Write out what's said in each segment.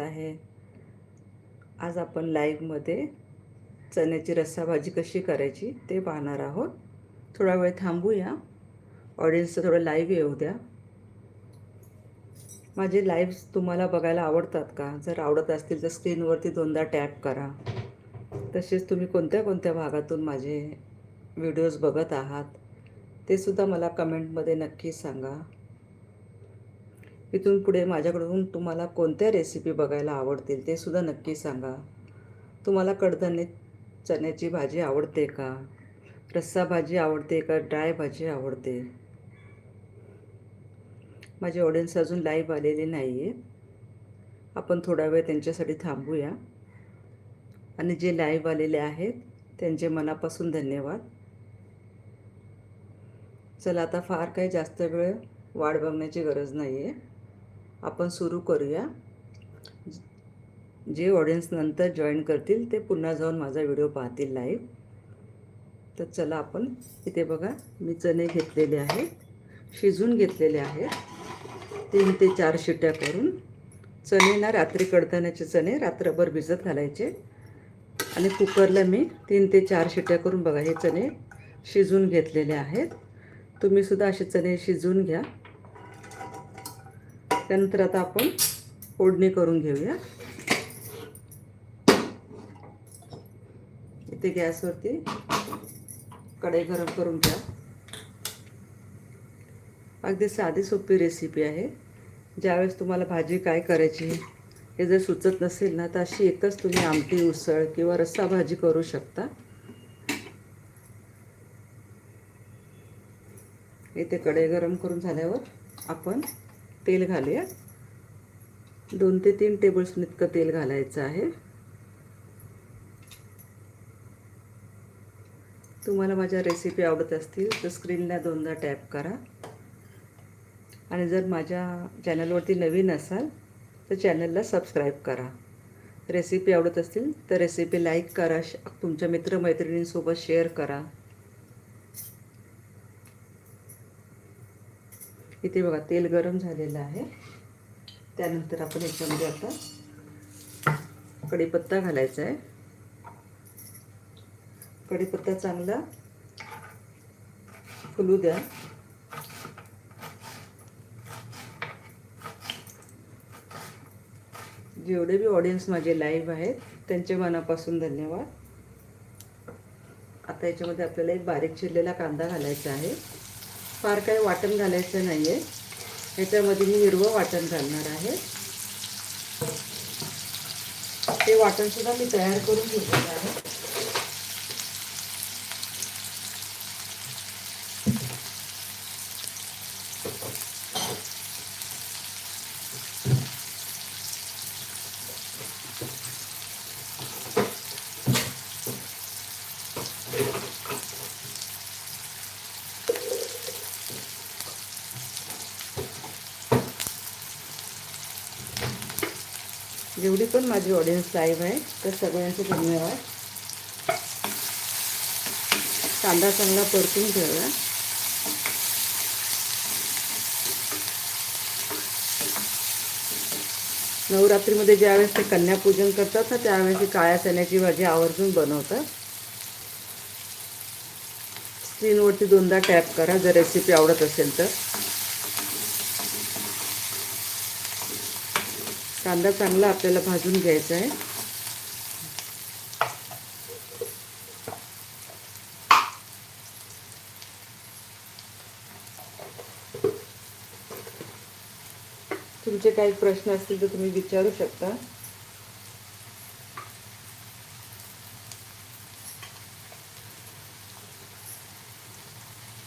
आहे. आज आपण लाईव्हमध्ये चण्याची रस्सा भाजी कशी करायची ते पाहणार आहोत. थोडा वेळ थांबूया. ऑडियन्सचं थोडं लाईव्ह येऊ द्या. माझे लाईव्ह तुम्हाला बघायला आवडतात का? जर आवडत असतील तर स्क्रीनवरती दोनदा टॅप करा. तसेच तुम्ही कोणत्या कोणत्या भागातून माझे व्हिडिओज बघत आहात ते सुद्धा मला कमेंटमध्ये नक्की सांगा. इथून पुढे माझ्याकडून तुम्हाला कोणत्या रेसिपी बघायला आवडतील ते सुद्धा नक्की सांगा. तुम्हाला कडधान्य चण्याची भाजी आवडते का? रस्सा भाजी आवडते का? ड्राय भाजी आवडते? माझे ऑडियन्स अजून लाईव्ह आलेली नाही आहे आपण थोडा वेळ त्यांच्यासाठी थांबूया. आणि जे लाईव्ह आलेले आहेत त्यांचे मनापासून धन्यवाद. चला आता फार काही जास्त वेळ वाढ बघण्याची गरज नाही आहे आपण सुरू करूया. जे ऑडियन्स नंतर जॉईन करतील ते पुन्हा जाऊन माझा व्हिडिओ पाहतील लाईव्ह तर चला आपण इथे बघा मी चणे घेतलेले आहेत शिजून घेतलेले आहेत. तीन ते चार शिट्या करून. चणे ना रात्री कडधान्याचे चणे रात्रभर भिजत घालायचे. आणि कुकरला मी तीन ते चार शिट्या करून बघा हे चणे शिजून घेतलेले आहेत. तुम्हीसुद्धा असे चणे शिजवून घ्या. त्यानंतर आता आपण फोडणी करून घेऊया. इथे गॅसवरती कढई गरम करून घ्या. अगदी साधी सोपी रेसिपी आहे. ज्यावेळेस तुम्हाला भाजी काय करायची हे जर सुचत नसेल ना तर अशी एकच तुम्ही आमटी उसळ किंवा रस्सा भाजी करू शकता. इथे कढई गरम करून झाल्यावर आपण तेल घालूया. दोन ते तीन टेबलस्पून इतकं तेल घालायचं आहे. तुम्हाला माझ्या रेसिपी आवडत असतील तर स्क्रीनला दोनदा टॅप करा. आणि जर माझ्या चॅनलवरती नवीन असाल तर चॅनलला सबस्क्राईब करा. रेसिपी आवडत असतील तर रेसिपी लाईक करा श तुमच्या मित्रमैत्रिणींसोबत शेअर करा. इथे बघा तेल गरम झालेलं आहे. त्यानंतर आपण याच्यामध्ये आता कढीपत्ता घालायचा आहे. कढीपत्ता चांगला फुलू द्या. जेवढे बी ऑडियन्स माझे लाईव्ह आहेत त्यांच्या मनापासून धन्यवाद. आता याच्यामध्ये आपल्याला एक बारीक चिरलेला कांदा घालायचा आहे. फार काही वाटण घालायचं नाही आहे ह्याच्यामध्ये मी हिरवं वाटण घालणार आहे. ते वाटणसुद्धा मी तयार करून घेतलेलं आहे. जेवढी पण माझी ऑडियन्स लाईव्ह आहे. तर सगळ्यांचे धन्यवाद. कांदा चांगला परतून ठेवला नवरात्रीमध्ये ज्यावेळेस ते कन्यापूजन करतात ना त्यावेळेस ती काळ्या चण्याची भाजी आवर्जून बनवतात. स्क्रीनवरती दोनदा टॅप करा जर रेसिपी आवडत असेल तर. कांदा चांगला आपल्याला भाजून घ्यायचा आहे. तुमचे काही प्रश्न असतील तर तुम्ही विचारू शकता.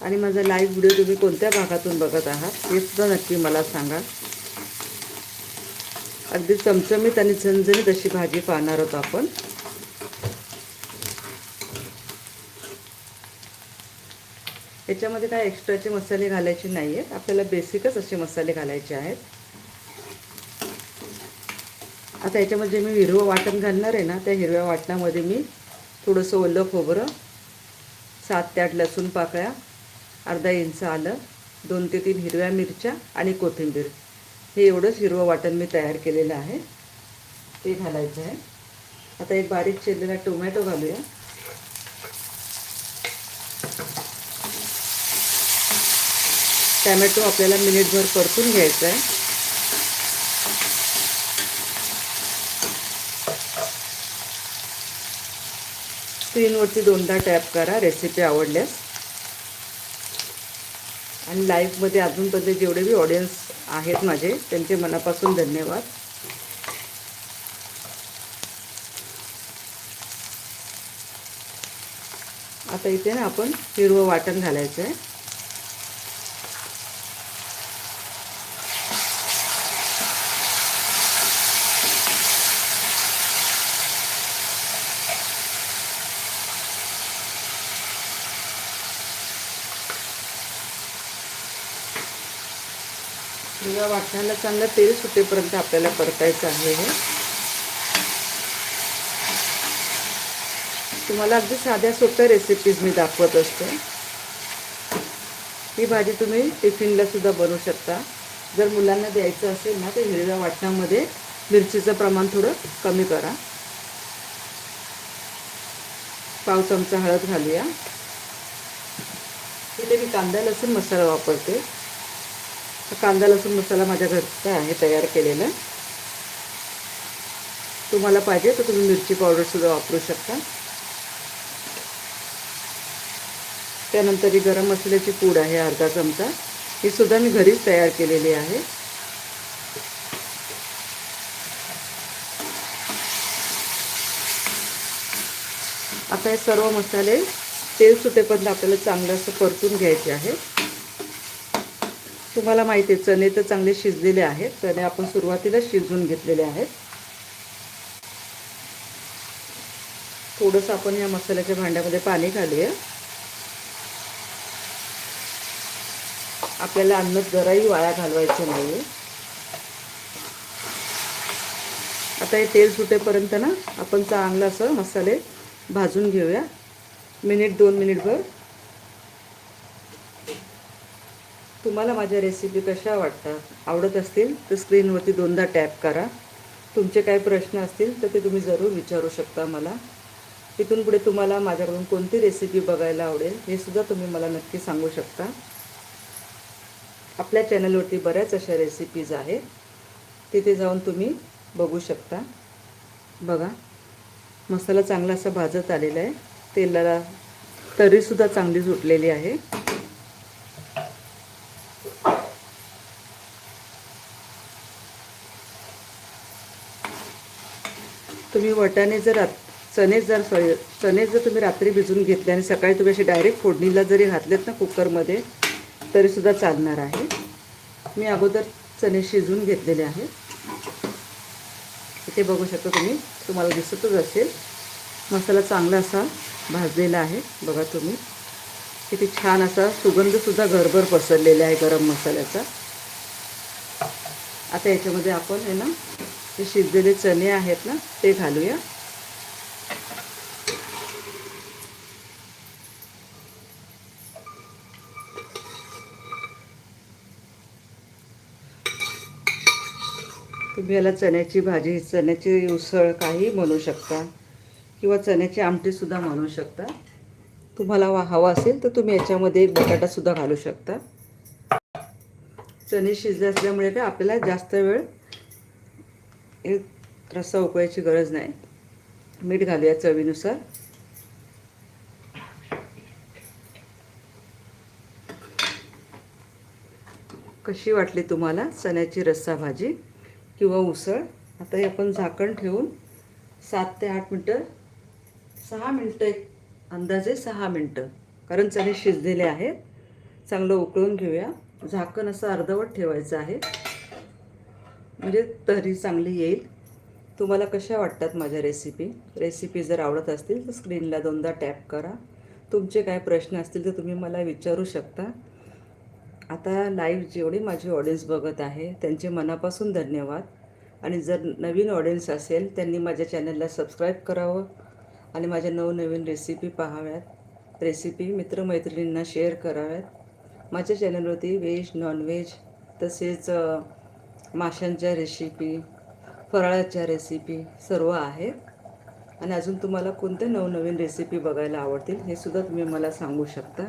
आणि माझा लाईव्ह व्हिडिओ तुम्ही कोणत्या भागातून बघत आहात हे सुद्धा नक्की मला सांगा. अगदी चमचमीत आणि झणझणीत अशी भाजी पाहणार आहोत आपण. याच्यामध्ये काय एक्स्ट्राचे मसाले घालायचे नाही आहेत आपल्याला बेसिकच असे मसाले घालायचे आहेत. आता याच्यामध्ये मी हिरवं वाटण घालणार आहे ना त्या हिरव्या वाटणामध्ये मी थोडंसं ओलं खोबरं सात ते आठ लसूण पाकळ्या अर्धा इंच आलं दोन ते तीन हिरव्या मिरच्या आणि कोथिंबीर. हे एवढंच हिरवं वाटण मी तयार केलेलं आहे. ते घालायचं आहे. आता एक बारीक चिरलेला टोमॅटो घालूया. टॅमॅटो आपल्याला मिनिटभर परतून घ्यायचा आहे. स्क्रीनवरती दोनदा टॅप करा रेसिपी आवडल्यास. आणि लाईव्हमध्ये अजूनपर्यंत जेवढे बी ऑडियन्स आहेत माझे. त्यांचे मनापासून धन्यवाद. आता इथे ना आपण हिरवं वाटण घालायचं आहे हिरव्या चांगलं तेल सुटेपर्यंत आपल्याला परतायचं आहे हे. तुम्हाला अगदी साध्या सोप्या रेसिपीज मी दाखवत असते. ही भाजी तुम्ही टिफिनला सुद्धा बनवू शकता. जर मुलांना द्यायचं असेल ना तर हिरव्या वाटणामध्ये मिरचीचं प्रमाण थोडं कमी करा. पाव चमचा हळद घालूया. इथे मी कांदा लसूण मसाला वापरते. कांदा लसूण मसाला माझ्या घरचा आहे तयार केलेला. तुम्हाला पाहिजे तर तुम्ही मिरची पावडरसुद्धा वापरू शकता. त्यानंतर ही गरम मसाल्याची पूड आहे अर्धा चमचा. ही सुद्धा मी घरीच तयार केलेली आहे. आता हे सर्व मसाले तेल सुटेपर्यंत आपल्याला चांगलं असं परतून घ्यायचे आहे तुम्हाला माहिती आहे चणे तर चांगले शिजलेले आहेत. चणे आपण सुरुवातीला शिजवून घेतलेले आहेत. थोडंसं आपण या मसाल्याच्या भांड्यामध्ये पाणी घालूया. आपल्याला अन्न जराही वाया घालवायचं नाही आता हे तेल सुटेपर्यंत ना आपण चांगलं असं मसाले भाजून घेऊया. मिनिट दोन मिनिटभर. तुम्हाला माझ्या रेसिपी कशा वाटतात? आवडत असतील तर स्क्रीनवरती दोनदा टॅप करा. तुमचे काही प्रश्न असतील तर ते तुम्ही जरूर विचारू शकता मला. तिथून पुढे तुम्हाला माझ्याकडून कोणती रेसिपी बघायला आवडेल हे सुद्धा तुम्ही मला नक्की सांगू शकता. आपल्या चॅनलवरती बऱ्याच अशा रेसिपीज आहेत. तिथे जाऊन तुम्ही बघू शकता. बघा मसाला चांगला असा भाजत आलेला आहे. तेलाला तरीसुद्धा चांगली सुटलेली आहे. तुम्ही वटाने जर चणे जर सॉरी चणे जर तुम्ही रात्री भिजून घेतले आणि सकाळी तुम्ही असे डायरेक्ट फोडणीला जरी घातलेत ना कुकरमध्ये तरीसुद्धा चालणार आहे. मी अगोदर चणे शिजवून घेतलेले आहेत. इथे बघू शकता तुम्ही तुम्हाला दिसतच असेल. मसाला चांगला असा भाजलेला आहे. बघा तुम्ही. किती छान असा सुगंधसुद्धा घरभर पसरलेला आहे गरम मसाल्याचा. आता याच्यामध्ये आपण आहे ना जे शिजलेले चणे आहेत ना ते घालूया. तुम्ही याला चण्याची भाजी चण्याची उसळ काही म्हणू शकता किंवा चण्याची आमटीसुद्धा म्हणू शकता. तुम्हाला हवा असेल तर तुम्ही याच्यामध्ये एक बटाटासुद्धा घालू शकता. चणे शिजले असल्यामुळे काय आपल्याला जास्त वेळ एक रस्सा उकळायची गरज नाही. मीठ घालूया चवीनुसार. कशी वाटली तुम्हाला चण्याची रस्सा भाजी किंवा उसळ? आता हे आपण झाकण ठेवून सात ते आठ मिनटं सहा मिनटं अंदाजे सहा मिनटं कारण चणे शिजलेले आहेत चांगलं उकळून घेऊया. झाकण असं अर्धवट ठेवायचं आहे. म्हणजे तरी चांगली येईल. तुम्हाला कशा वाटतात माझ्या रेसिपी रेसिपी जर आवडत असतील तर स्क्रीनला दोनदा टॅप करा. तुमचे काय प्रश्न असतील तर तुम्ही मला विचारू शकता. आता लाईव्ह जेवढी माझी ऑडियन्स बघत आहे त्यांचे मनापासून धन्यवाद. आणि जर नवीन ऑडियन्स असेल त्यांनी माझ्या चॅनलला सबस्क्राईब करावं आणि माझ्या नवनवीन रेसिपी पाहाव्यात. रेसिपी मित्रमैत्रिणींना शेअर कराव्यात. माझ्या चॅनलवरती व्हेज नॉनव्हेज तसेच माशांच्या रेसिपी फराळाच्या रेसिपी सर्व आहेत. आणि अजून तुम्हाला कोणत्या नवनवीन रेसिपी बघायला आवडतील हे सुद्धा तुम्ही मला सांगू शकता.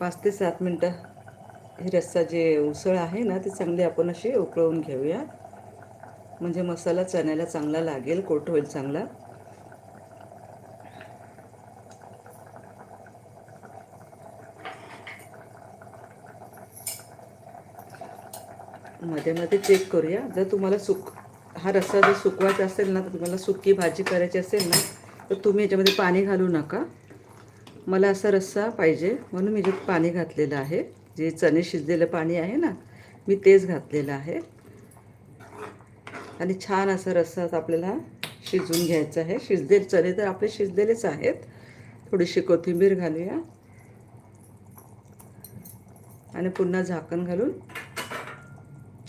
पाच ते सात मिनटं हे रस्सा जे उसळ आहे ना ते चांगली आपण अशी उकळवून घेऊया. म्हणजे मसाला चण्याला चांगला लागेल कोट होईल चांगला. मध्ये मध्ये चेक करूया. जर तुम्हाला सुक हा रस्सा जर सुकवायचा असेल ना तर तुम्हाला सुकी भाजी करायची असेल ना तर तुम्ही याच्यामध्ये पाणी घालू नका. मला असा रस्सा पाहिजे म्हणून मी जे पाणी घातलेलं आहे जे चणे शिजलेलं पाणी आहे ना मी तेच घातलेलं आहे. आणि छान असा रस्सा आपल्याला शिजवून घ्यायचा आहे. शिजलेले चणे तर आपले शिजलेलेच आहेत. थोडीशी कोथिंबीर घालूया. आणि पुन्हा झाकण घालून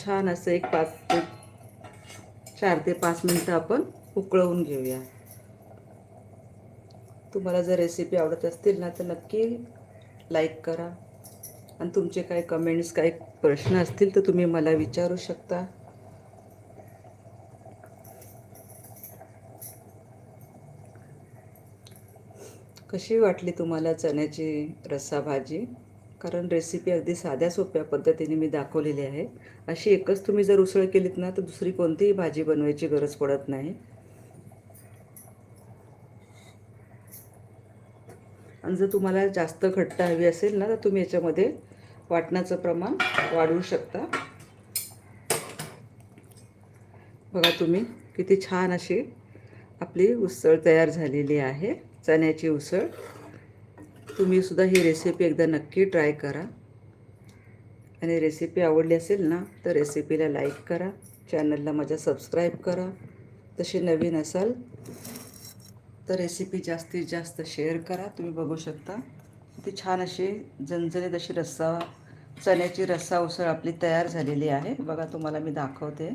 छान असं एक पाच ते चार ते पाच मिनटं आपण उकळवून घेऊया. तुम्हाला जर रेसिपी आवडत असतील ना तर नक्की लाईक करा. आणि तुमचे काही कमेंट्स काही प्रश्न असतील तर तुम्ही मला विचारू शकता. कशी वाटली तुम्हाला चण्याची रस्सा भाजी कारण रेसिपी अगदी साध्या सोप्या पद्धतीने मी दाखवलेली आहे. अशी एकच तुम्ही जर उसळ केलीत ना तर दुसरी कोणतीही भाजी बनवायची गरज पडत नाही. आणि जर तुम्हाला जास्त घट्ट हवी असेल ना तर तुम्ही याच्यामध्ये वाटणाचं प्रमाण वाढवू शकता. बघा तुम्ही किती छान अशी आपली उसळ तयार झालेली आहे. चण्याची उसळ. तुम्हीसुद्धा ही रेसिपी एकदा नक्की ट्राय करा. आणि रेसिपी आवडली असेल ना तर रेसिपीला लाईक करा. चॅनलला माझ्या सबस्क्राईब करा. तशी नवीन असाल तर रेसिपी जास्तीत जास्त शेअर करा. तुम्ही बघू शकता. ती छान अशी झणझणीत अशी रस्सा चण्याची रस्सा उसळ आपली तयार झालेली आहे. बघा तुम्हाला मी दाखवते.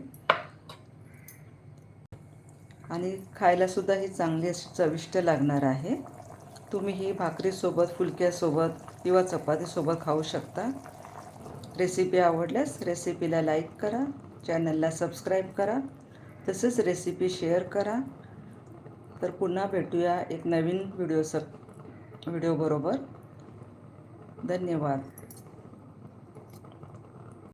आणि खायलासुद्धा ही चांगली अशी चविष्ट लागणार आहे. तुम्ही ही भाकरीसोबत फुलक्यासोबत किंवा चपातीसोबत खाऊ शकता. रेसिपी आवडल्यास रेसिपीला लाईक करा चॅनलला सबस्क्राईब करा तसेच रेसिपी शेअर करा. तर पुन्हा भेटूया एक नवीन व्हिडिओ सब व्हिडिओबरोबर. धन्यवाद.